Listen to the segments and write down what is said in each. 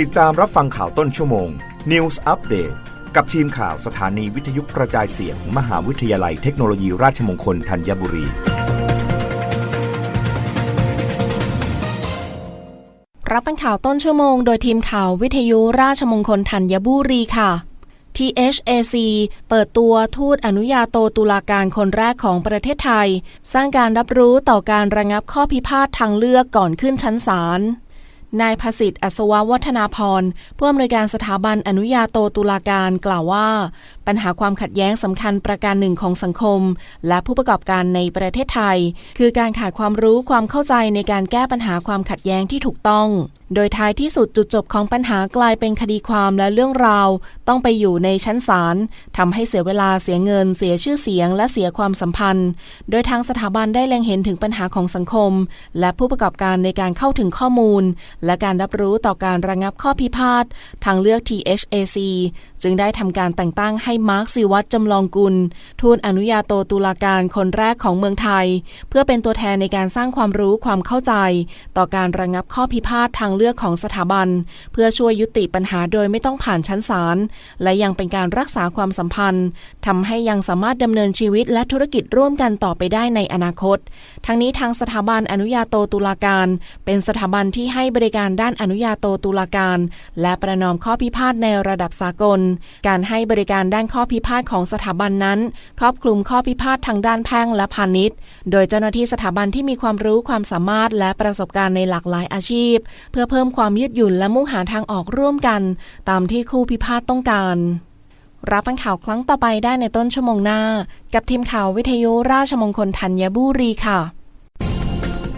ติดตามรับฟังข่าวต้นชั่วโมง News Update กับทีมข่าวสถานีวิทยุกระจายเสียง มหาวิทยาลัยเทคโนโลยีราชมงคลธัญบุรี รับฟังข่าวต้นชั่วโมง โดยทีมข่าววิทยุราชมงคลธัญบุรีค่ะ THAC เปิดตัวทูตอนุญาโตตุลาการคนแรกของประเทศไทย สร้างการรับรู้ต่อการระงับข้อพิพาททางเลือกก่อนขึ้นชั้นศาล นายภสิทธิ์อัศววัฒนาพรผู้อำนวยการสถาบันอนุญาโตตุลาการกล่าวว่า ปัญหาความขัดแย้งสำคัญประการหนึ่งของสังคม และผู้ประกอบการในประเทศไทย คือการขาดความรู้ความเข้าใจในการแก้ปัญหาความขัดแย้งที่ถูกต้อง โดยท้ายที่สุดจุดจบของปัญหากลายเป็นคดีความและเรื่องราว ต้องไปอยู่ในชั้นศาลทำให้เสียเวลาเสียเงิน เสียชื่อเสียง และเสียความสัมพันธ์ โดยทางสถาบันได้เล็งเห็นถึงปัญหาของสังคม และผู้ประกอบการในการเข้าถึงข้อมูลและการรับรู้ต่อการระงับข้อพิพาททางเลือก THAC จึงได้ทำการแต่งตั้งให้มาร์คซิวัตจำลองกุล ทูตอนุญาโตตุลาการคนแรกของเมืองไทย เพื่อเป็นตัวแทนในการสร้างความรู้ความเข้าใจ ต่อการระงับข้อพิพาททางเลือกของสถาบัน เพื่อช่วยยุติปัญหาโดยไม่ต้องผ่านชั้นศาลและยังเป็นการรักษาความสัมพันธ์ทำให้ยังสามารถดำเนินชีวิตและธุรกิจร่วมกันต่อไปได้ในอนาคต ทั้งนี้ทางสถาบันอนุญาโตตุลาการ เป็นสถาบันที่ให้บริการด้านอนุญาโตตุลาการ และประนอมข้อพิพาทในระดับสากล การให้บริการด้านข้อพิพาทของสถาบันนั้น ครอบคลุมข้อพิพาททางด้านแพ่งและพาณิชย์ โดยเจ้าหน้าที่สถาบันที่มีความรู้ความสามารถและประสบการณ์ในหลากหลายอาชีพ เพื่อเพิ่มความยืดหยุ่นและมุ่งหาทางออกร่วมกัน ตามที่คู่พิพาทต้องการรับฟังข่าวครั้งต่อไปได้ในต้นชั่วโมงหน้า กับทีมข่าววิทยุราชมงคลธัญบุรีค่ะ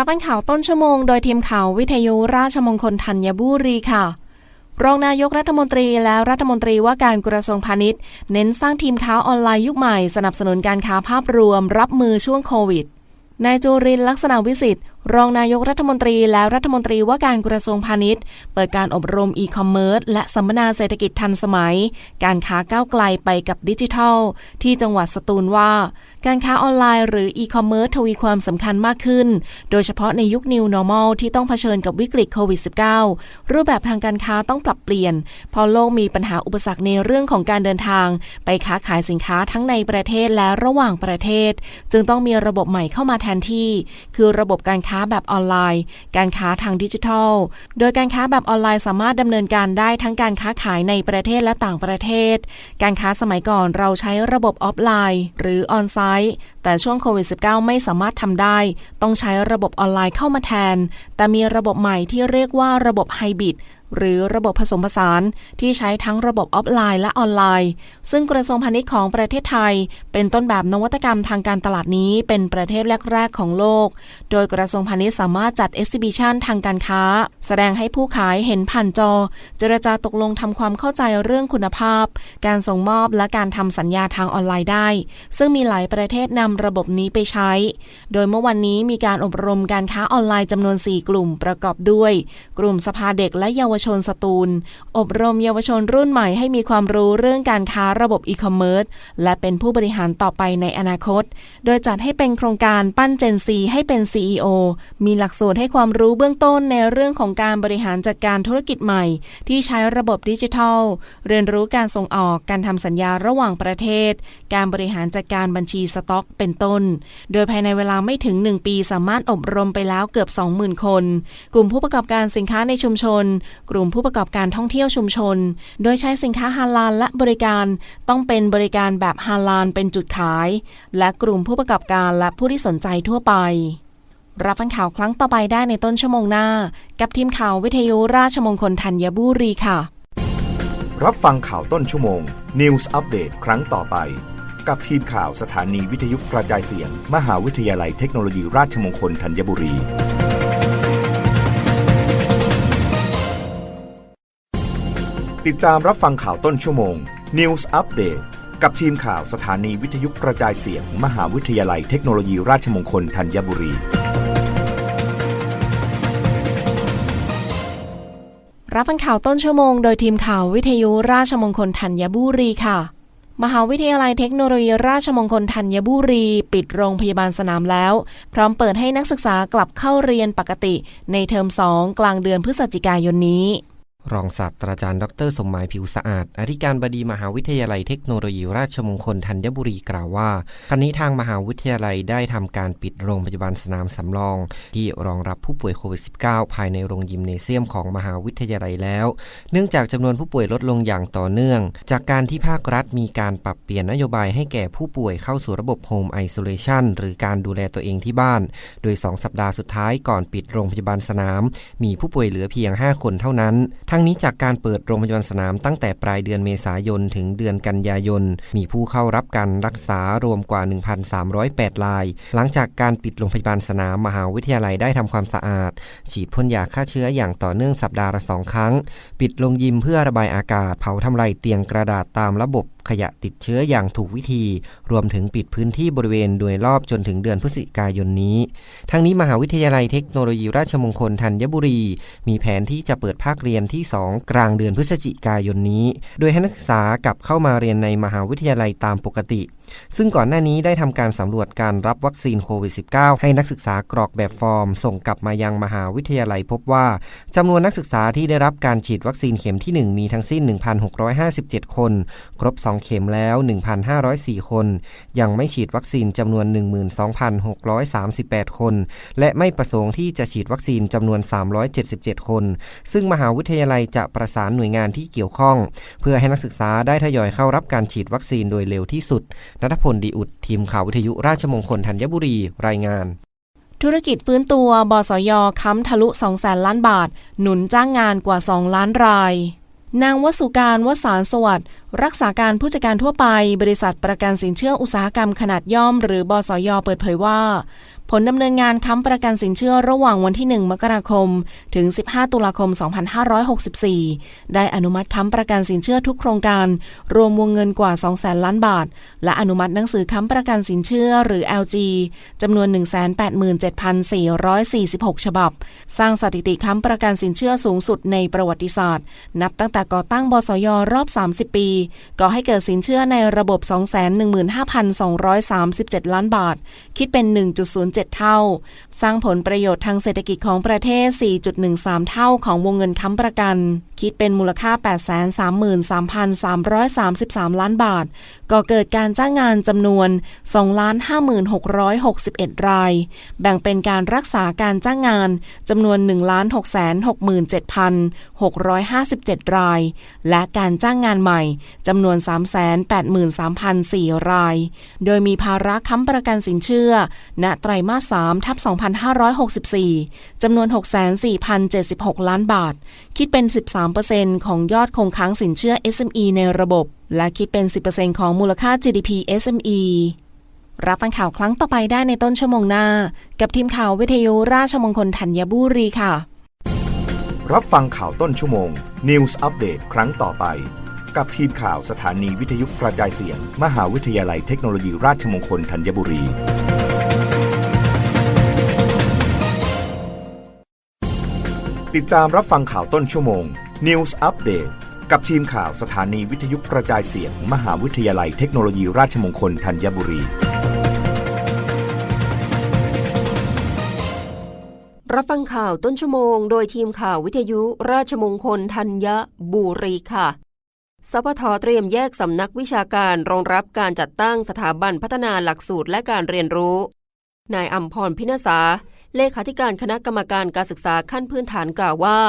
รับฟังข่าวต้นชั่วโมงโดยทีมข่าววิทยุราชมงคลธัญบุรีค่ะ รองนายกรัฐมนตรีและรัฐมนตรีว่าการกระทรวงพาณิชย์ เน้นสร้างทีมค้าออนไลน์ยุคใหม่ สนับสนุนการค้าภาพรวม รับมือช่วงโควิดนายจุรินลักษณะวิสิทธิ์ รองนายกรัฐมนตรีและรัฐมนตรีว่าการกระทรวงพาณิชย์ เปิดการอบรมอีคอมเมิร์ซและสัมมนาเศรษฐกิจทันสมัย การค้าก้าวไกลไปกับดิจิทัล ที่จังหวัดสตูลว่า การค้าออนไลน์หรืออีคอมเมิร์ซทวีความสำคัญมากขึ้น โดยเฉพาะในยุค New Normal ที่ต้องเผชิญกับวิกฤตโควิด -19 รูปแบบทางการค้าต้องปรับเปลี่ยน เพราะโลกมีปัญหาอุปสรรคในเรื่องของการเดินทาง ไปค้าขายสินค้าทั้งในประเทศและระหว่างประเทศ จึงต้องมีระบบใหม่เข้ามาแทนที่ คือระบบการค้าาแบบออนไลน์ การค้าทางดิจิทัล โดยการค้าแบบออนไลน์สามารถดำเนินการได้ทั้งการค้าขายในประเทศและต่างประเทศ การค้าสมัยก่อนเราใช้ระบบออฟไลน์ หรือออนไซต์แต่ช่วงโควิด -19 ไม่สามารถทำได้ ต้องใช้ระบบออนไลน์เข้ามาแทน แต่มีระบบใหม่ที่เรียกว่าระบบไฮบริด หรือระบบผสมผสานที่ใช้ทั้งระบบออฟไลน์และออนไลน์ ซึ่งกระทรวงพาณิชย์ของประเทศไทย เป็นต้นแบบนวัตกรรมทางการตลาดนี้เป็นประเทศแรก ๆ ของโลก โดยกระทรวงพาณิชย์สามารถจัดเอ็กซิบิชันทางการค้า แสดงให้ผู้ขายเห็นผ่านจอ เจรจาตกลงทำความเข้าใจเรื่องคุณภาพ การส่งมอบและการทำสัญญาทางออนไลน์ได้ ซึ่งมีหลายประเทศนำระบบนี้ไปใช้ โดยเมื่อวันนี้มีการอบรมการค้าออนไลน์จำนวน 4 กลุ่มประกอบด้วย กลุ่มสภาเด็กและเยาวชนสตูล อบรมเยาวชนรุ่นใหม่ให้มีความรู้เรื่องการค้าระบบอีคอมเมิร์ซและเป็นผู้บริหารต่อไปในอนาคต โดยจัดให้เป็นโครงการปั้นเจนซีให้เป็น CEO มีหลักสูตรให้ความรู้เบื้องต้นในเรื่องของการบริหารจัดการธุรกิจใหม่ ที่ใช้ระบบดิจิทัล เรียนรู้การส่งออกการทำสัญญาระหว่างประเทศ การบริหารจัดการบัญชีสต็อก เป็นต้น โดยภายในเวลาไม่ถึง 1 ปีสามารถอบรมไปแล้วเกือบ 20,000 คน กลุ่มผู้ประกอบการสินค้าในชุมชนกลุ่มผู้ประกอบการท่องเที่ยวชุมชน โดยใช้สินค้าฮาลาลและบริการต้องเป็นบริการแบบฮาลาลเป็นจุดขาย และกลุ่มผู้ประกอบการและผู้ที่สนใจทั่วไป รับฟังข่าวครั้งต่อไปได้ในต้นชั่วโมงหน้า กับทีมข่าววิทยุราชมงคลธัญบุรีค่ะ รับฟังข่าวต้นชั่วโมง News Update ครั้งต่อไป กับทีมข่าวสถานีวิทยุกระจายเสียง มหาวิทยาลัยเทคโนโลยีราชมงคลธัญบุรี ติดตามรับฟังข่าวต้นชั่วโมง News Update กับทีมข่าวสถานีวิทยุกระจายเสียง มหาวิทยาลัยเทคโนโลยีราชมงคลธัญบุรี รับฟังข่าวต้นชั่วโมง โดยทีมข่าววิทยุราชมงคลธัญบุรีค่ะ มหาวิทยาลัยเทคโนโลยีราชมงคลธัญบุรี ปิดโรงพยาบาลสนามแล้ว พร้อมเปิดให้นักศึกษากลับเข้าเรียนปกติ ในเทอม 2 กลางเดือนพฤศจิกายนนี้ รองศาสตราจารย์ดรสมหมายผิวสะอาด อธิการบดีมหาวิทยาลัยเทคโนโลยีราชมงคลธัญบุรีกล่าวว่าขณะนี้ทางมหาวิทยาลัยได้ทำการปิดโรงพยาบาลสนามสำรอง ที่รองรับผู้ป่วยโควิด -19 ภายในโรงยิมเนเซียมของมหาวิทยาลัยแล้ว เนื่องจากจำนวนผู้ป่วยลดลงอย่างต่อเนื่อง จากการที่ภาครัฐมีการปรับเปลี่ยนนโยบายให้แก่ผู้ป่วยเข้าสู่ระบบโฮมไอโซเลชันหรือการดูแลตัวเองที่บ้าน โดย 2 สัปดาห์สุดท้ายก่อนปิดโรงพยาบาลสนาม มีผู้ป่วยเหลือเพียง 5 คนเท่านั้นทั้ง้งนี้จากการเปิดโรงพยาบาลสนามตั้งแต่ปลายเดือนเมษายนถึงเดือนกันยายน มีผู้เข้ารับการรักษารวมกว่า 1,308 ราย หลังจากการปิดโรงพยาบาลสนามมหาวิทยาลัยได้ทำความสะอาด ฉีดพ่นยาฆ่าเชื้ออย่างต่อเนื่องสัปดาห์ละสองครั้ง ปิดโรงยิมเพื่อระบายอากาศ เผาทำลายเตียงกระดาษตามระบบขยะติดเชื้ออย่างถูกวิธี รวมถึงปิดพื้นที่บริเวณโดยรอบจนถึงเดือนพฤศจิกายนนี้ ทั้งนี้มหาวิทยาลัยเทคโนโลยีราชมงคลธัญบุรี มีแผนที่จะเปิดภาคเรียนที่2 กลางเดือนพฤศจิกายนนี้ โดยให้นักศึกษากลับเข้ามาเรียนในมหาวิทยาลัยตามปกติ ซึ่งก่อนหน้านี้ได้ทำการสำรวจการรับวัคซีนโควิด -19 ให้นักศึกษากรอกแบบฟอร์ม ส่งกลับมายังมหาวิทยาลัยพบว่าจำนวนนักศึกษาที่ได้รับการฉีดวัคซีนเข็มที่ 1 มีทั้งสิ้น 1,657 คน ครบ 2 เข็มแล้ว 1,504 คน ยังไม่ฉีดวัคซีนจำนวน 12,638 คน และไม่ประสงค์ที่จะฉีดวัคซีนจำนวน 377 คน ซึ่งมหาวิทยาลัยจะประสานหน่วยงานที่เกี่ยวข้อง เพื่อให้นักศึกษาได้ทยอยเข้ารับการฉีดวัคซีนโดยเร็วที่สุดนัทพลดีอุดทีมข่าววิทยุราชมงคลธัญบุรี รายงานธุรกิจฟื้นตัว บสย ค้ำทะลุ 2 แสนล้านบาท หนุนจ้างงานกว่า 2 ล้านราย นางวสุการวสารสวัสดิ์รักษาการผู้จัดการทั่วไป บริษัทประกันสินเชื่ออุตสาหกรรมขนาดย่อม หรือบสย เปิดเผยว่า ผลดำเนินงานค้ำประกันสินเชื่อระหว่างวันที่ 1 มกราคม ถึง 15 ตุลาคม 2564 ได้อนุมัติค้ำประกันสินเชื่อทุกโครงการ รวมวงเงินกว่า 200,000 ล้านบาท และอนุมัติหนังสือค้ำประกันสินเชื่อหรือ LG จำนวน 187,446 ฉบับ สร้างสถิติค้ำประกันสินเชื่อสูงสุดในประวัติศาสตร์ นับตั้งแต่ก่อตั้งบสยรอบ 30 ปี ก่อให้เกิดสินเชื่อในระบบ 215,237 ล้านบาท คิดเป็น 1.07เท่า สร้างผลประโยชน์ทางเศรษฐกิจของประเทศ 4.13 เท่าของวงเงินค้ำประกัน คิดเป็นมูลค่า 833,333 ล้านบาทก่อเกิดการจ้างงานจำนวน 2,5661 ราย แบ่งเป็นการรักษาการจ้างงานจำนวน 1,667,657 ราย และการจ้างงานใหม่จำนวน 383,400ราย โดยมีภาระค้ำประกันสินเชื่อ ณ ไตรมาส3ทับ2564 จำนวน 6,4,076 ล้านบาท คิดเป็น 13%ของยอดคงค้างสินเชื่อ SME ในระบบ และคิดเป็น 10%ของมูลค่า GDP SME รับฟังข่าวครั้งต่อไปได้ในต้นชั่วโมงหน้า กับทีมข่าววิทยุราชมงคลธัญบุรีค่ะ รับฟังข่าวต้นชั่วโมง News อัปเดตครั้งต่อไป กับทีมข่าวสถานีวิทยุกระจายเสียง มหาวิทยาลัยเทคโนโลยีราชมงคลธัญบุรี ติดตามรับฟังข่าวต้นชั่วโมง News อัปเดตกับทีมข่าวสถานีวิทยุกระจายเสียงมหาวิทยาลัยเทคโนโลยีราชมงคลธัญบุรี รับฟังข่าวต้นชั่วโมง โดยทีมข่าววิทยุราชมงคลธัญบุรีค่ะสพทเตรียมแยกสำนักวิชาการรองรับการจัดตั้งสถาบันพัฒนาหลักสูตรและการเรียนรู้ นายอัมพรพินาศา เลขาธิการคณะกรรมการการศึกษาขั้นพื้นฐานกล่าวว่า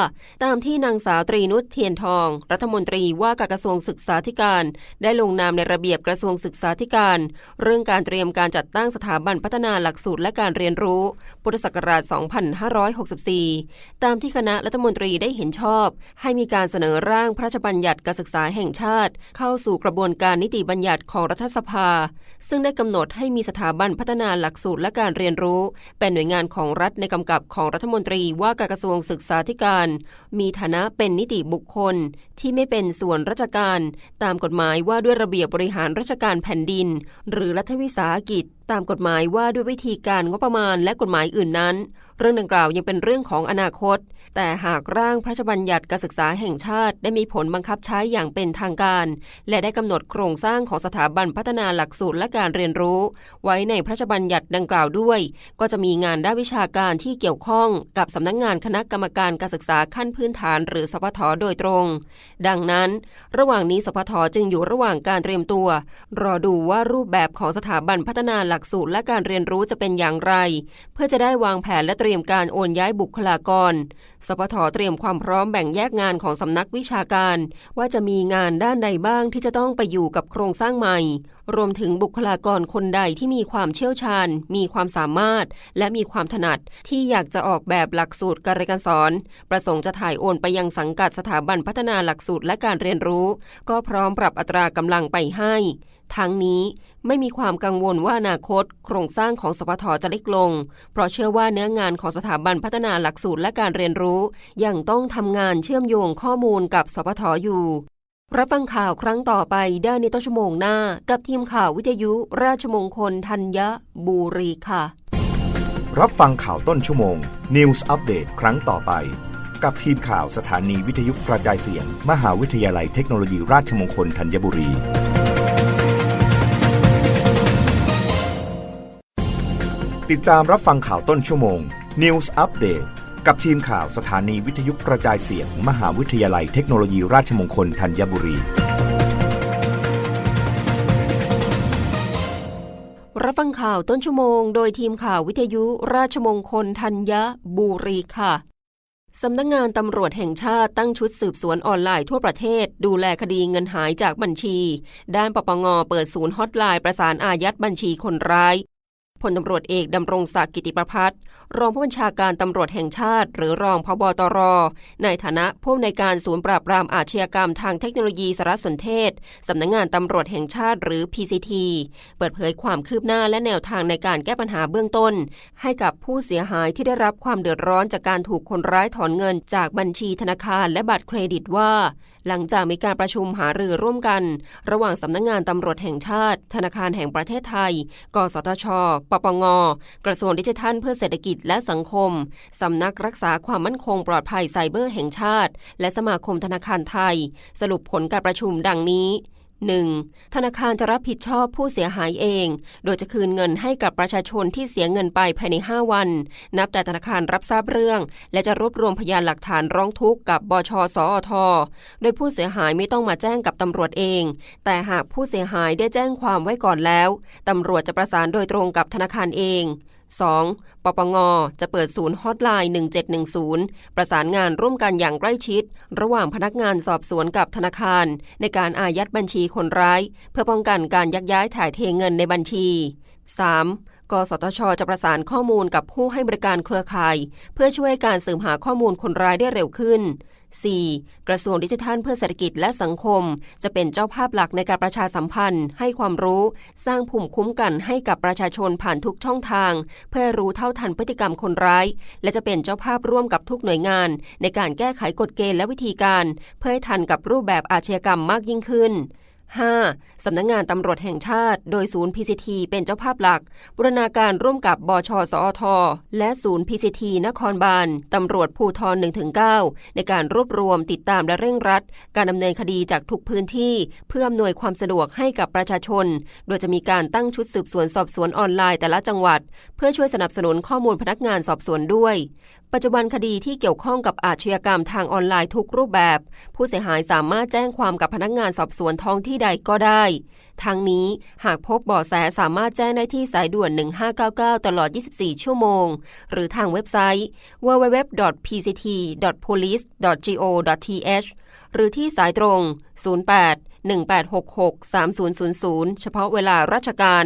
ตามที่นางสาวตรีนุชเทียนทอง รัฐมนตรีว่าการกระทรวงศึกษาธิการ ได้ลงนามในระเบียบกระทรวงศึกษาธิการ เรื่องการเตรียมการจัดตั้งสถาบันพัฒนาหลักสูตรและการเรียนรู้พุทธศักราช 2564 ตามที่คณะรัฐมนตรีได้เห็นชอบ ให้มีการเสนอร่างพระราชบัญญัติการศึกษาแห่งชาติ เข้าสู่กระบวนการนิติบัญญัติของรัฐสภา ซึ่งได้กำหนดให้มีสถาบันพัฒนาหลักสูตรและการเรียนรู้ เป็นหน่วยงานของของรัฐในกำกับของรัฐมนตรีว่าการกระทรวงศึกษาธิการ มีฐานะเป็นนิติบุคคลที่ไม่เป็นส่วนราชการ ตามกฎหมายว่าด้วยระเบียบบริหารราชการแผ่นดิน หรือรัฐวิสาหกิจ ตามกฎหมายว่าด้วยวิธีการงบประมาณและกฎหมายอื่นนั้น เรื่องดังกล่าวยังเป็นเรื่องของอนาคต แต่หากร่างพระราชบัญญัติการศึกษาแห่งชาติ ได้มีผลบังคับใช้อย่างเป็นทางการ และได้กำหนดโครงสร้างของสถาบันพัฒนาหลักสูตรและการเรียนรู้ ไว้ในพระราชบัญญัติดังกล่าวด้วย ก็จะมีงานด้านวิชาการที่เกี่ยวข้องกับสำนักงงานคณะกรรมการการศึกษาขั้นพื้นฐาน หรือสพทโดยตรง ดังนั้น ระหว่างนี้สพทจึงอยู่ระหว่างการเตรียมตัว รอดูว่ารูปแบบของสถาบันพัฒนาหลักสูตรและการเรียนรู้จะเป็นอย่างไร เพื่อจะได้วางแผนและเตรียมรียมการโอนย้ายบุคลากรสพทเตรียมความพร้อมแบ่งแยกงานของสำนักวิชาการ ว่าจะมีงานด้านใดบ้างที่จะต้องไปอยู่กับโครงสร้างใหม่ รวมถึงบุคลากรคนใดที่มีความเชี่ยวชาญ มีความสามารถ และมีความถนัดที่อยากจะออกแบบหลักสูตรการเรียนการสอน ประสงค์จะถ่ายโอนไปยังสังกัดสถาบันพัฒนาหลักสูตรและการเรียนรู้ ก็พร้อมปรับอัตรากำลังไปให้ ทั้งนี้ไม่มีความกังวลว่าอนาคต โครงสร้างของสพทจะเล็กลง เพราะเชื่อว่าเนื้องานของสถาบันพัฒนาหลักสูตรและการเรียนรู้ยังต้องทำงานเชื่อมโยงข้อมูลกับสพทอยู่ รับฟังข่าวครั้งต่อไปได้ในต้นชั่วโมงหน้า กับทีมข่าววิทยุราชมงคลธัญบุรีค่ะ รับฟังข่าวต้นชั่วโมง News อัปเดตครั้งต่อไป กับทีมข่าวสถานีวิทยุกระจายเสียง มหาวิทยาลัยเทคโนโลยีราชมงคลธัญบุรี ติดตามรับฟังข่าวต้นชั่วโมง News อัปเดตกับทีมข่าวสถานีวิทยุกระจายเสียง มหาวิทยาลัยเทคโนโลยีราชมงคลธัญบุรี รับฟังข่าวต้นชั่วโมง โดยทีมข่าววิทยุราชมงคลธัญบุรีค่ะสำนักงงานตำรวจแห่งชาติตั้งชุดสืบสวนออนไลน์ทั่วประเทศ ดูแลคดีเงินหายจากบัญชี ด้านปปงเปิดศูนย์ฮอตไลน์ประสานอายัดบัญชีคนร้าย พลตำรวจเอกดำรงศักดิ์กิติประพัฒน์รองผู้บัญชาการตำรวจแห่งชาติ หรือรองพบตร ในฐานะผู้อำนวยการศูนย์ปราบปรามอาชญากรรมทางเทคโนโลยีสารสนเทศ สำนักงงานตำรวจแห่งชาติหรือ PCT เปิดเผยความคืบหน้าและแนวทางในการแก้ปัญหาเบื้องต้น ให้กับผู้เสียหายที่ได้รับความเดือดร้อนจากการถูกคนร้ายถอนเงินจากบัญชีธนาคารและบัตรเครดิตว่า หลังจากมีการประชุมหารือร่วมกัน ระหว่างสำนักงงานตำรวจแห่งชาติ ธนาคารแห่งประเทศไทย กสทชปปง กระทรวงดิจิทัลเพื่อเศรษฐกิจและสังคม สำนักรักษาความมั่นคงปลอดภัยไซเบอร์แห่งชาติ และสมาคมธนาคารไทย สรุปผลการประชุมดังนี้ 1. ธนาคารจะรับผิดชอบผู้เสียหายเอง โดยจะคืนเงินให้กับประชาชนที่เสียเงินไปภายใน 5 วัน นับแต่ธนาคารรับทราบเรื่อง และจะรวบรวมพยานหลักฐานร้องทุกข์กับบชสอทโดยผู้เสียหายไม่ต้องมาแจ้งกับตำรวจเอง แต่หากผู้เสียหายได้แจ้งความไว้ก่อนแล้ว ตำรวจจะประสานโดยตรงกับธนาคารเอง 2. ปปง จะเปิดศูนย์ฮอตไลน์ 1710 ประสานงานร่วมกันอย่างใกล้ชิด ระหว่างพนักงานสอบสวนกับธนาคาร ในการอายัดบัญชีคนร้าย เพื่อป้องกันการยักย้ายถ่ายเทเงินในบัญชี 3. กสทช จะประสานข้อมูลกับผู้ให้บริการเครือข่าย เพื่อช่วยการสืบหาข้อมูลคนร้ายได้เร็วขึ้น 4. กระทรวงดิจิทัลเพื่อเศรษฐกิจและสังคม จะเป็นเจ้าภาพหลักในการประชาสัมพันธ์ ให้ความรู้ สร้างภูมิคุ้มกันให้กับประชาชนผ่านทุกช่องทาง เพื่อรู้เท่าทันพฤติกรรมคนร้าย และจะเป็นเจ้าภาพร่วมกับทุกหน่วยงาน ในการแก้ไขกฎเกณฑ์และวิธีการ เพื่อให้ทันกับรูปแบบอาชญากรรมมากยิ่งขึ้น 5. สำนักงงานตำรวจแห่งชาติ โดยศูนย์ PCT เป็นเจ้าภาพหลัก บูรณาการร่วมกับบชสอท และศูนย์ PCT นครบาลตำรวจภูทร1-9 ในการรวบรวมติดตามและเร่งรัด การดำเนินคดีจากทุกพื้นที่ เพื่ออำนวยความสะดวกให้กับประชาชน โดยจะมีการตั้งชุดสืบสวนสอบสวนออนไลน์แต่ละจังหวัด เพื่อช่วยสนับสนุนข้อมูลพนักงานสอบสวนด้วย ปัจจุบันคดีที่เกี่ยวข้องกับอาชญากรรมทางออนไลน์ทุกรูปแบบ ผู้เสียหายสามารถแจ้งความกับพนักงานสอบสวนท้องที่ใดก็ได้ ทั้งนี้หากพบเบาะแสสามารถแจ้งได้ที่สายด่วน 1599 ตลอด 24 ชั่วโมง หรือทางเว็บไซต์ www.pct.police.go.th หรือที่สายตรง 08 1866 3000 เฉพาะเวลาราชการ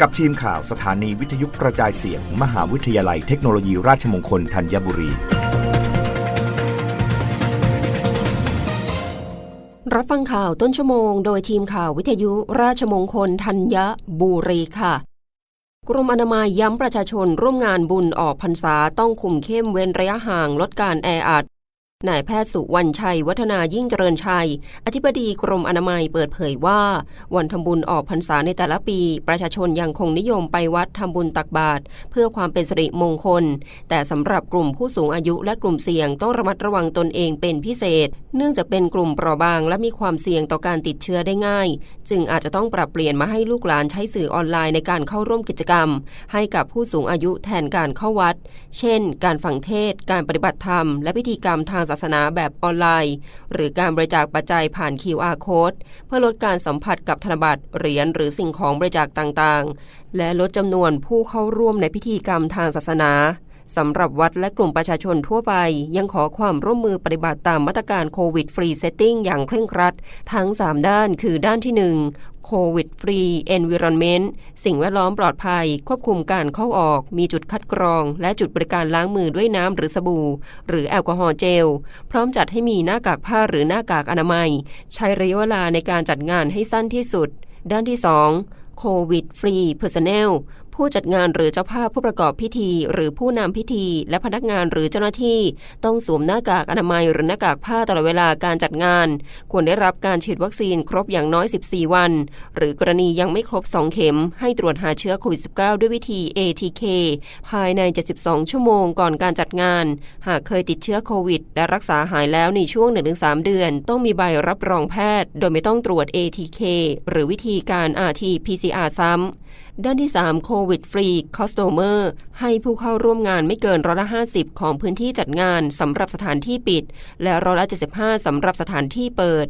กับทีมข่าวสถานีวิทยุกระจายเสียง มหาวิทยาลัยเทคโนโลยีราชมงคลธัญบุรี รับฟังข่าวต้นชั่วโมง โดยทีมข่าววิทยุราชมงคลธัญบุรีค่ะ กรมอนามัยย้ำประชาชนร่วมงานบุญออกพรรษาต้องคุมเข้มเว้นระยะห่างลดการแออัด นายแพทย์สุวรรณชัย วัฒนายิ่งเจริญชัย อธิบดีกรมอนามัยเปิดเผยว่า วันทำบุญออกพรรษาในแต่ละปี ประชาชนยังคงนิยมไปวัดทำบุญตักบาตรเพื่อความเป็นสิริมงคล แต่สำหรับกลุ่มผู้สูงอายุและกลุ่มเสี่ยงต้องระมัดระวังตนเองเป็นพิเศษ เนื่องจากเป็นกลุ่มเปราะบางและมีความเสี่ยงต่อการติดเชื้อได้ง่าย จึงอาจจะต้องปรับเปลี่ยนมาให้ลูกหลานใช้สื่อออนไลน์ในการเข้าร่วมกิจกรรม ให้กับผู้สูงอายุแทนการเข้าวัด เช่น การฟังเทศ การปฏิบัติธรรม และพิธีกรรมทางศาสนาแบบออนไลน์ หรือการบริจาคปัจจัยผ่าน QR code เพื่อลดการสัมผัสกับธนบัตรเหรียญหรือสิ่งของบริจาคต่างๆ และลดจำนวนผู้เข้าร่วมในพิธีกรรมทางศาสนา สำหรับวัดและกลุ่มประชาชนทั่วไป ยังขอความร่วมมือปฏิบัติตามมาตรการโควิดฟรีเซตติ้งอย่างเคร่งครัด ทั้ง 3 ด้านคือด้านที่ 1 โควิดฟรี Environment สิ่งแวดล้อมปลอดภัย ควบคุมการเข้าออก มีจุดคัดกรอง และจุดบริการล้างมือด้วยน้ำหรือสบู่ หรือแอลกอฮอล์เจล พร้อมจัดให้มีหน้ากากผ้าหรือหน้ากากอนามัย ใช้ระยะเวลาในการจัดงานให้สั้นที่สุด ด้านที่ 2 โควิดฟรีเพอร์เซนล ผู้จัดงานหรือเจ้าภาพผู้ประกอบพิธี หรือผู้นำพิธี และพนักงานหรือเจ้าหน้าที่ ต้องสวมหน้ากากอนามัยหรือหน้ากากผ้าตลอดเวลาการจัดงาน ควรได้รับการฉีดวัคซีนครบอย่างน้อย 14 วัน หรือกรณียังไม่ครบ 2 เข็ม ให้ตรวจหาเชื้อโควิด -19 ด้วยวิธี ATK ภายใน 72 ชั่วโมงก่อนการจัดงาน หากเคยติดเชื้อโควิด และรักษาหายแล้วในช่วง 1-3 เดือน ต้องมีใบรับรองแพทย์ โดยไม่ต้องตรวจ ATK หรือวิธีการ RT-PCR ซ้ำ ด้านที่ 3 โควิดฟรีคอสโตเมอร์ให้ผู้เข้าร่วมงานไม่เกินร้อยละ 50 ของพื้นที่จัดงานสำหรับสถานที่ปิด และร้อยละ 75 สำหรับสถานที่เปิด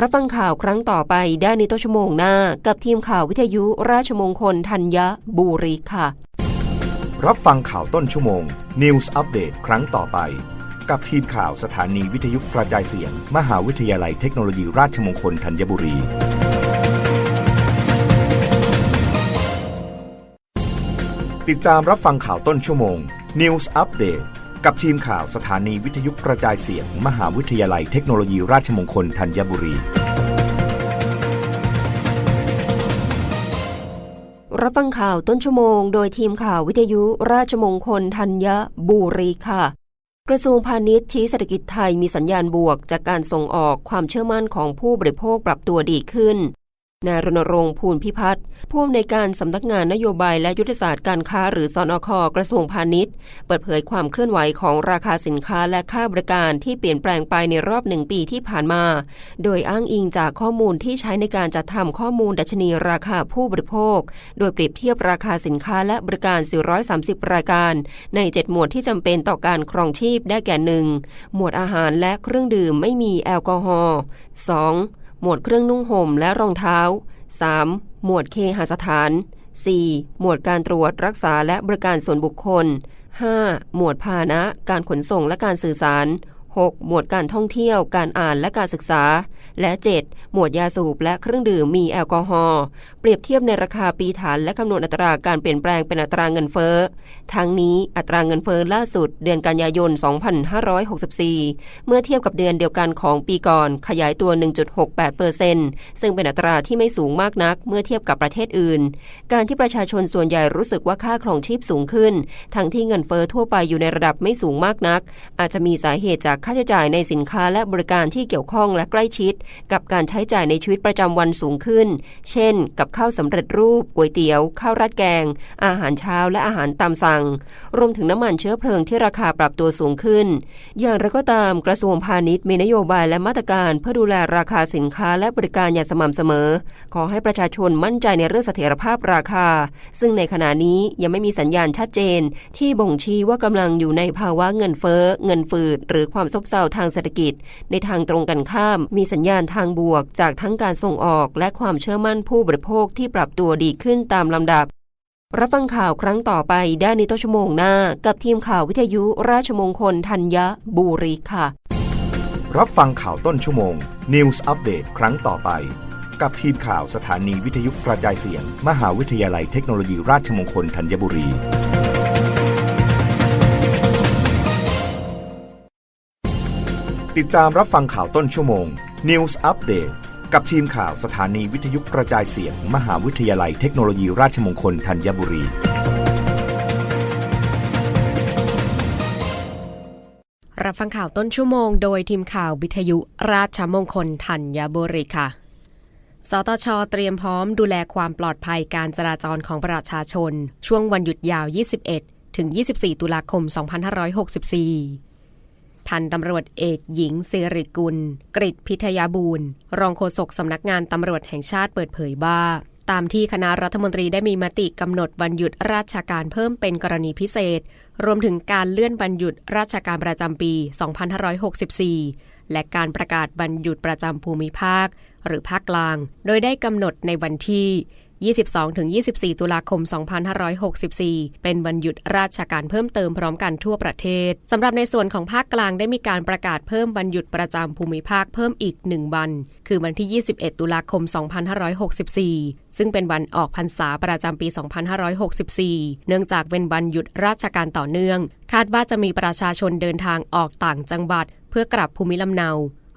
รับฟังข่าวครั้งต่อไปได้ในต้นชั่วโมงหน้า กับทีมข่าววิทยุราชมงคลธัญบุรีค่ะ รับฟังข่าวต้นชั่วโมง News Update ครั้งต่อไป กับทีมข่าวสถานีวิทยุกระจายเสียง มหาวิทยาลัยเทคโนโลยีราชมงคลธัญบุรี ติดตามรับฟังข่าวต้นชั่วโมง News Update กับทีมข่าวสถานีวิทยุกระจายเสียง มหาวิทยาลัยเทคโนโลยีราชมงคลธัญบุรี รับฟังข่าวต้นชั่วโมง โดยทีมข่าววิทยุราชมงคลธัญบุรีค่ะ กระทรวงพาณิชย์ชี้เศรษฐกิจไทยมีสัญญาณบวก จากการส่งออกความเชื่อมั่นของผู้บริโภคปรับตัวดีขึ้น นายรณรงค์ภูลพิพัฒน์ผู้อำนวยการสำนักงานนโยบายและยุทธศาสตร์การค้าหรือสอนอคกระทรวงพาณิชย์ เปิดเผยความเคลื่อนไหวของราคาสินค้าและค่าบริการที่เปลี่ยนแปลงไปในรอบหนึ่งปีที่ผ่านมา โดยอ้างอิงจากข้อมูลที่ใช้ในการจัดทำข้อมูลดัชนีราคาผู้บริโภค โดยเปรียบเทียบราคาสินค้าและบริการ 430 รายการ ใน 7 หมวดที่จำเป็นต่อการครองชีพได้แก่หนึ่งหมวดอาหารและเครื่องดื่มไม่มีแอลกอฮอล์ 2. หมวดเครื่องนุ่งห่มและรองเท้า 3. หมวดเคหสถาน 4. หมวดการตรวจรักษาและบริการส่วนบุคคล 5. หมวดพาหนะ การขนส่งและการสื่อสาร 6. หมวดการท่องเที่ยว การอ่านและการศึกษา และ 7. หมวดยาสูบและเครื่องดื่มมีแอลกอฮอล์เปรียบเทียบในราคาปีฐานและคำนวณอัตราการเปลี่ยนแปลงเป็นอัตราเงินเฟ้อ ทั้งนี้อัตราเงินเฟ้อล่าสุด เดือนกันยายน 2564 เมื่อเทียบกับเดือนเดียวกันของปีก่อน ขยายตัว 1.68%ซึ่งเป็นอัตราที่ไม่สูงมากนัก เมื่อเทียบกับประเทศอื่น การที่ประชาชนส่วนใหญ่รู้สึกว่าค่าครองชีพสูงขึ้น ทั้งที่เงินเฟ้อทั่วไปอยู่ในระดับไม่สูงมากนัก อาจจะมีสาเหตุจากค่าใช้จ่ายในสินค้าและบริการที่เกี่ยวข้องและใกล้ชิด กับการใช้จ่ายในชีวิตประจำวันสูงขึ้น เช่น กับข้าวสำเร็จรูปก๋วยเตี๋ยวข้าวราดแกง อาหารเช้าและอาหารตามสั่ง รวมถึงน้ำมันเชื้อเพลิงที่ราคาปรับตัวสูงขึ้น อย่างไรก็ตามกระทรวงพาณิชย์มีนโยบายและมาตรการเพื่อดูแลราคาสินค้าและบริการอย่างสม่ำเสมอ ขอให้ประชาชนมั่นใจในเรื่องเสถียรภาพราคา ซึ่งในขณะนี้ยังไม่มีสัญญาณชัดเจน ที่บ่งชี้ว่ากำลังอยู่ในภาวะเงินเฟ้อเงินฝืดหรือความซบเซาทางเศรษฐกิจ ในทางตรงกันข้าม มีสัญญาณทางบวก จากทั้งการส่งออก และความเชื่อมั่นผู้บริโภคที่ปรับตัวดีขึ้นตามลำดับ รับฟังข่าวครั้งต่อไปได้ในต้นชั่วโมงหน้า กับทีมข่าววิทยุราชมงคลธัญบุรีค่ะ รับฟังข่าวต้นชั่วโมง News Update ครั้งต่อไป กับทีมข่าวสถานีวิทยุกระจายเสียง มหาวิทยาลัยเทคโนโลยีราชมงคลธัญบุรี ติดตามรับฟังข่าวต้นชั่วโมง News Update กับทีมข่าวสถานีวิทยุกระจายเสียง มหาวิทยาลัยเทคโนโลยีราชมงคลธัญบุรี รับฟังข่าวต้นชั่วโมงโดยทีมข่าววิทยุราชมงคลธัญบุรีค่ะสตชเตรียมพร้อมดูแลความปลอดภัยการจราจรของประชาชน ช่วงวันหยุดยาว 21 ถึง 24 ตุลาคม 2564 พันตำรวจเอกหญิงสิริกุล กริพิทยาบูรณ์ รองโฆษกสำนักงานตำรวจแห่งชาติเปิดเผยว่าตามที่คณะรัฐมนตรีได้มีมติกำหนดวันหยุดราชการเพิ่มเป็นกรณีพิเศษ รวมถึงการเลื่อนวันหยุดราชการประจำปี 2564 และการประกาศวันหยุดประจำภูมิภาค หรือภาคกลาง โดยได้กำหนดในวันที่ 22-24 ตุลาคม 2564 เป็นวันหยุดราชการเพิ่มเติมพร้อมกันทั่วประเทศสำหรับในส่วนของภาคกลางได้มีการประกาศเพิ่มวันหยุดประจำภูมิภาคเพิ่มอีก 1 วัน คือวันที่ 21 ตุลาคม 2564 ซึ่งเป็นวันออกพรรษาประจำปี 2564 เนื่องจากเป็นวันหยุดราชการต่อเนื่อง คาดว่าจะมีประชาชนเดินทางออกต่างจังหวัด เพื่อกลับภูมิลำเนา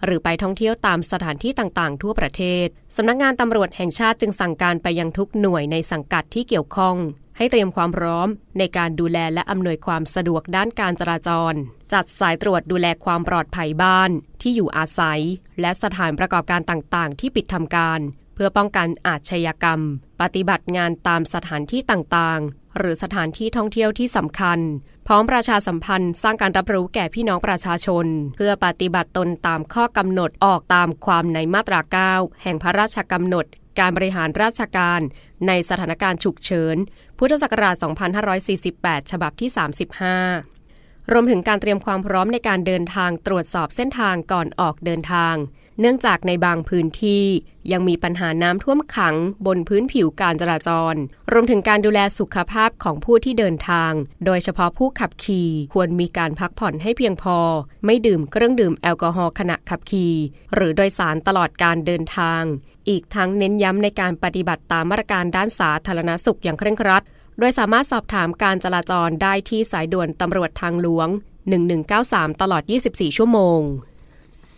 หรือไปท่องเที่ยวตามสถานที่ต่างๆ ทั่วประเทศ สำนักงานตำรวจแห่งชาติจึงสั่งการไปยังทุกหน่วยในสังกัดที่เกี่ยวข้อง ให้เตรียมความพร้อม ในการดูแลและอำนวยความสะดวกด้านการจราจร จัดสายตรวจดูแลความปลอดภัยบ้าน ที่อยู่อาศัย และสถานประกอบการต่างๆ ที่ปิดทำการ เพื่อป้องกันอาชญากรรม ปฏิบัติงานตามสถานที่ต่างๆ หรือสถานที่ท่องเที่ยวที่สำคัญ พร้อมประชาสัมพันธ์สร้างการรับรู้แก่พี่น้องประชาชน เพื่อปฏิบัติตนตามข้อกำหนดออกตามความในมาตรา 9 แห่งพระราชกำหนด การบริหารราชการ ในสถานการณ์ฉุกเฉิน พุทธศักราช 2548 ฉบับที่ 35 รวมถึงการเตรียมความพร้อมในการเดินทางตรวจสอบเส้นทางก่อนออกเดินทาง เนื่องจากในบางพื้นที่ยังมีปัญหาน้ำท่วมขังบนพื้นผิวการจราจร รวมถึงการดูแลสุขภาพของผู้ที่เดินทาง โดยเฉพาะผู้ขับขี่ควรมีการพักผ่อนให้เพียงพอ ไม่ดื่มเครื่องดื่มแอลกอฮอล์ขณะขับขี่หรือโดยสารตลอดการเดินทาง อีกทั้งเน้นย้ำในการปฏิบัติตามมาตรการด้านสาธารณสุขอย่างเคร่งครัด โดยสามารถสอบถามการจราจรได้ที่สายด่วนตำรวจทางหลวง 1193 ตลอด 24 ชั่วโมง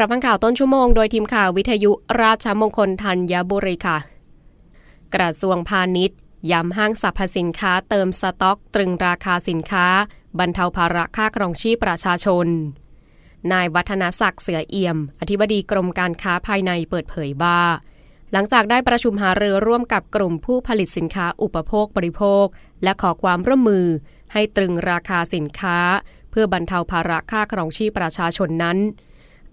รับฟังข่าวต้นชั่วโมงโดยทีมข่าววิทยุราชมงคลธัญบุรีค่ะ กระทรวงพาณิชย์ย้ำห้างสรรพสินค้าเติมสต็อกตรึงราคาสินค้า บรรเทาภาระค่าครองชีพประชาชน นายวัฒนศักดิ์เสือเอี่ยม อธิบดีกรมการค้าภายในเปิดเผยว่าหลังจากได้ประชุมหารือร่วมกับกลุ่มผู้ผลิตสินค้าอุปโภคบริโภค และขอความร่วมมือให้ตรึงราคาสินค้า เพื่อบรรเทาภาระค่าครองชีพประชาชนนั้น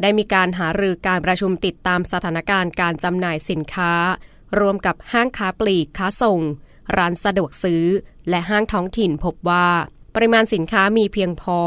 ได้มีการหารือการประชุมติดตามสถานการณ์การจำหน่ายสินค้า รวมกับห้างค้าปลีกค้าส่ง ร้านสะดวกซื้อ และห้างท้องถิ่นพบว่า ปริมาณสินค้ามีเพียงพอ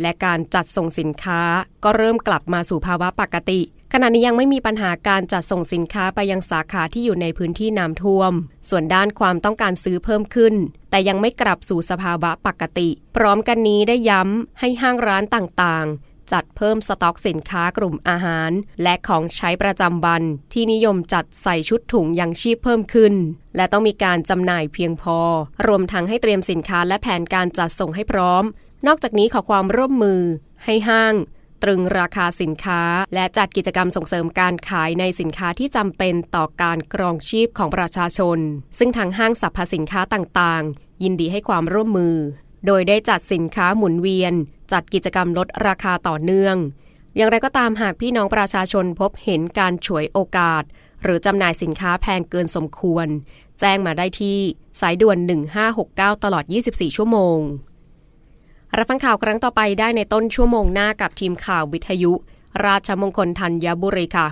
และการจัดส่งสินค้าก็เริ่มกลับมาสู่ภาวะปกติ ขณะนี้ยังไม่มีปัญหาการจัดส่งสินค้าไปยังสาขาที่อยู่ในพื้นที่น้ำท่วม ส่วนด้านความต้องการซื้อเพิ่มขึ้น แต่ยังไม่กลับสู่สภาวะปกติ พร้อมกันนี้ได้ย้ำให้ห้างร้านต่างๆ จัดเพิ่มสต็อกสินค้ากลุ่มอาหาร และของใช้ประจำวัน ที่นิยมจัดใส่ชุดถุงยังชีพเพิ่มขึ้น และต้องมีการจำหน่ายเพียงพอ รวมทั้งให้เตรียมสินค้าและแผนการจัดส่งให้พร้อม นอกจากนี้ขอความร่วมมือ ให้ห้าง ตรึงราคาสินค้า และจัดกิจกรรมส่งเสริมการขายในสินค้าที่จำเป็นต่อการกรองชีพของประชาชน ซึ่งทางห้างสรรพสินค้าต่างๆ ยินดีให้ความร่วมมือ โดยได้จัดสินค้าหมุนเวียน จัดกิจกรรมลดราคาต่อเนื่อง อย่างไรก็ตามหากพี่น้องประชาชนพบเห็นการฉวยโอกาส หรือจำหน่ายสินค้าแพงเกินสมควร แจ้งมาได้ที่สายด่วน 1569 ตลอด 24 ชั่วโมง รับฟังข่าวครั้งต่อไปได้ในต้นชั่วโมงหน้ากับทีมข่าววิทยุ ราชมงคลธัญบุรีค่ะ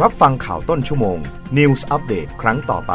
รับฟังข่าวต้นชั่วโมง News อัปเดตครั้งต่อไป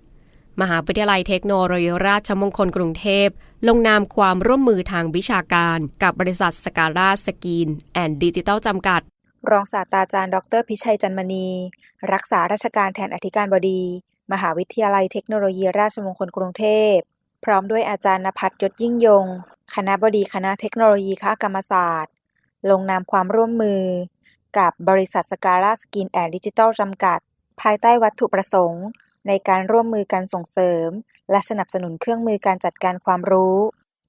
มหาวิทยาลัยเทคโนโลยีราชมงคลกรุงเทพ ลงนามความร่วมมือทางวิชาการกับบริษัทสกาล่าสกีนแอนด์ดิจิตอลจำกัด รองศาสตราจารย์ดอกเตอรพิชัยจันมณี รักษาราชการแทนอธิการบดี มหาวิทยาลัยเทคโนโลยีราชมงคลกรุงเทพ พร้อมด้วยอาจารย์นภัทรยศยิ่งยง คณะบดีคณะเทคโนโลยีคกรรมศาสตร์ ลงนามความร่วมมือ กับบริษัทสกาล่าสกินแอนด์ดิจิตอลจำกัด ภายใต้วัตถุประสงค์ ในการร่วมมือกันส่งเสริม และสนับสนุนเครื่องมือการจัดการความรู้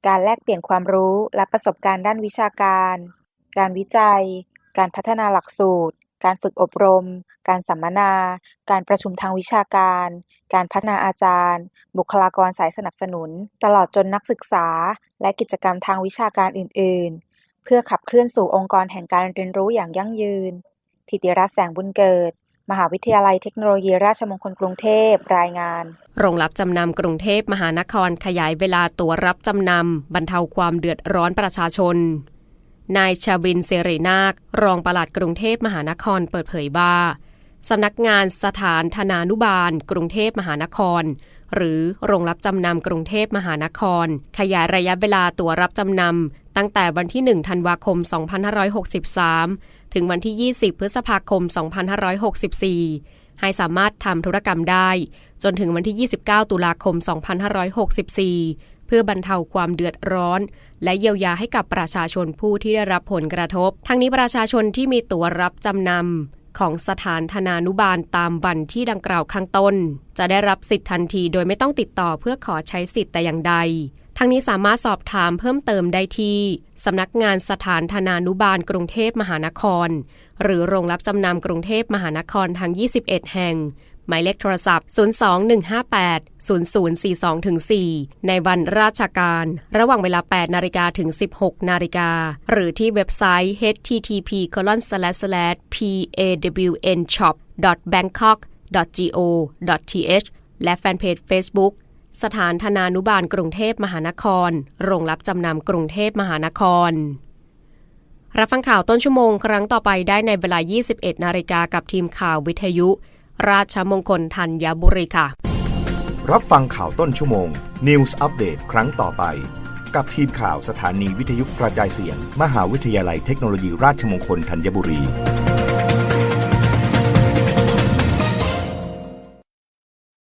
การแลกเปลี่ยนความรู้และประสบการณ์ด้านวิชาการ การวิจัย การพัฒนาหลักสูตร การฝึกอบรม การสัมมนา การประชุมทางวิชาการ การพัฒนาอาจารย์ บุคลากรสายสนับสนุน ตลอดจนนักศึกษา และกิจกรรมทางวิชาการอื่น ๆ เพื่อขับเคลื่อนสู่องค์กรแห่งการเรียนรู้อย่างยั่งยืนธิติรัตน์แสงบุญเกิด มหาวิทยาลัยเทคโนโลยีราชมงคลกรุงเทพรายงาน โรงรับจำนำกรุงเทพมหานครขยายเวลาตัวรับจำนำบรรเทาความเดือดร้อนประชาชน นายชาวินเสรีนาค รองปลัดกรุงเทพมหานครเปิดเผยว่าสำนักงานสถานธนานุบาล กรุงเทพมหานคร หรือโรงรับจำนำกรุงเทพมหานคร ขยายระยะเวลาตัวรับจำนำตั้งแต่วันที่ 1 ธันวาคม 2563 ถึงวันที่ 20 พฤษภาคม 2564 ให้สามารถทำธุรกรรมได้ จนถึงวันที่ 29 ตุลาคม 2564 เพื่อบรรเทาความเดือดร้อน และเยียวยาให้กับประชาชนผู้ที่ได้รับผลกระทบ ทั้งนี้ประชาชนที่มีตั๋วรับจำนำของสถานธนานุบาลตามบันที่ดังกล่าวข้างต้น จะได้รับสิทธิ์ทันทีโดยไม่ต้องติดต่อเพื่อขอใช้สิทธิ์แต่อย่างใด ทั้งนี้สามารถสอบถามเพิ่มเติมได้ที่สำนักงานสถานธนานุบาลกรุงเทพมหานคร หรือโรงรับจำนำกรุงเทพมหานครทั้ง 21 แห่ง หมายเลขโทรศัพท์ 02158 0042-4 ในวันราชการ ระหว่างเวลา 8 นาฬิกาถึง 16 นาฬิกา หรือที่เว็บไซต์ http://pawnshop.bangkok.go.th และแฟนเพจ Facebook สถานธนานุบาลกรุงเทพมหานคร โรงรับจำนำกรุงเทพมหานคร รับฟังข่าวต้นชั่วโมงครั้งต่อไปได้ในเวลา 21 นาฬิกากับทีมข่าววิทยุ ราชมงคลธัญบุรีค่ะ รับฟังข่าวต้นชั่วโมง News อัปเดตครั้งต่อไป กับทีมข่าวสถานีวิทยุกระจายเสียง มหาวิทยาลัยเทคโนโลยีราชมงคลธัญบุรี